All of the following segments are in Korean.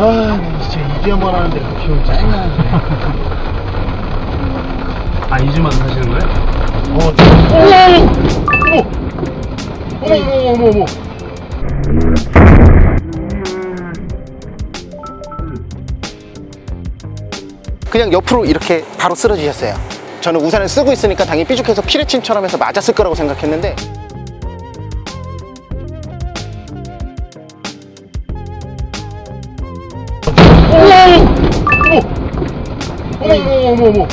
아, 진짜 이제 한번 하는데 기분 짜증나는데. 아 2주만 사시는 거예요? 어, 저, 어머! 어머! 어머, 어머, 어머, 어머. 그냥 옆으로 이렇게 바로 쓰러지셨어요. 저는 우산을 쓰고 있으니까 당연히 삐죽해서 피레침처럼 해서 맞았을 거라고 생각했는데 어머! 어머, 어머, 어머, 어머.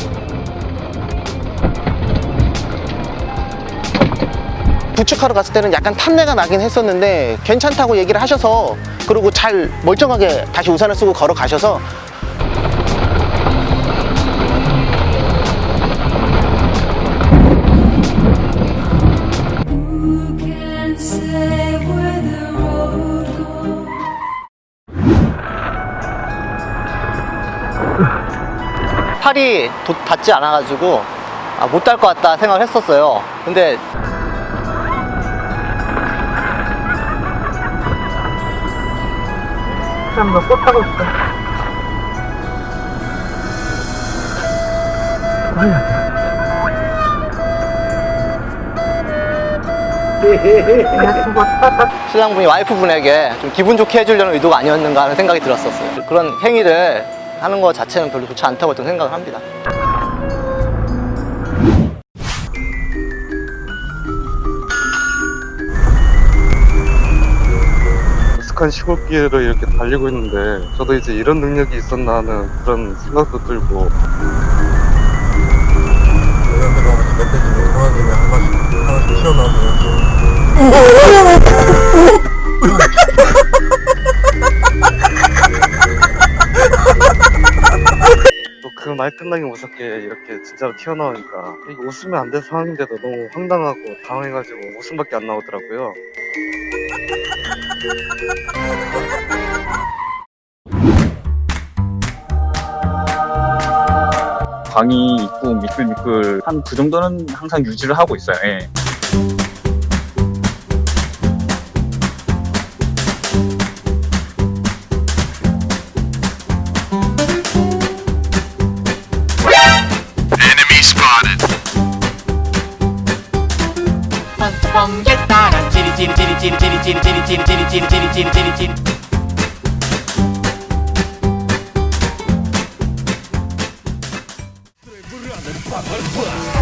부축하러 갔을 때는 약간 탐내가 나긴 했었는데 괜찮다고 얘기를 하셔서 그리고 잘 멀쩡하게 다시 우산을 쓰고 걸어가셔서 Who can say 팔이 도- 닿지 않아가지고 아, 못달 것 같다 생각을 했었어요. 근데 신랑분이 와이프분에게 좀 기분 좋게 해주려는 의도가 아니었는가 하는 생각이 들었었어요. 그런 행위를 하는 것 자체는 별로 좋지 않다고 저는 생각을 합니다. 익숙한 시골길을 이렇게 달리고 있는데 저도 이제 이런 능력이 있었나 하는 그런 생각도 들고 또그말 끝나기 무섭게 이렇게 진짜로 튀어나오니까 웃으면 안 될 상황인데도 너무 황당하고 당황해가지고 웃음밖에 안 나오더라고요. 광이 있고 미끌미끌 한 그 정도는 항상 유지를 하고 있어요. 예. tiri tiri tiri tiri tiri tiri tiri tiri tiri tiri tiri Brother, brother, brother.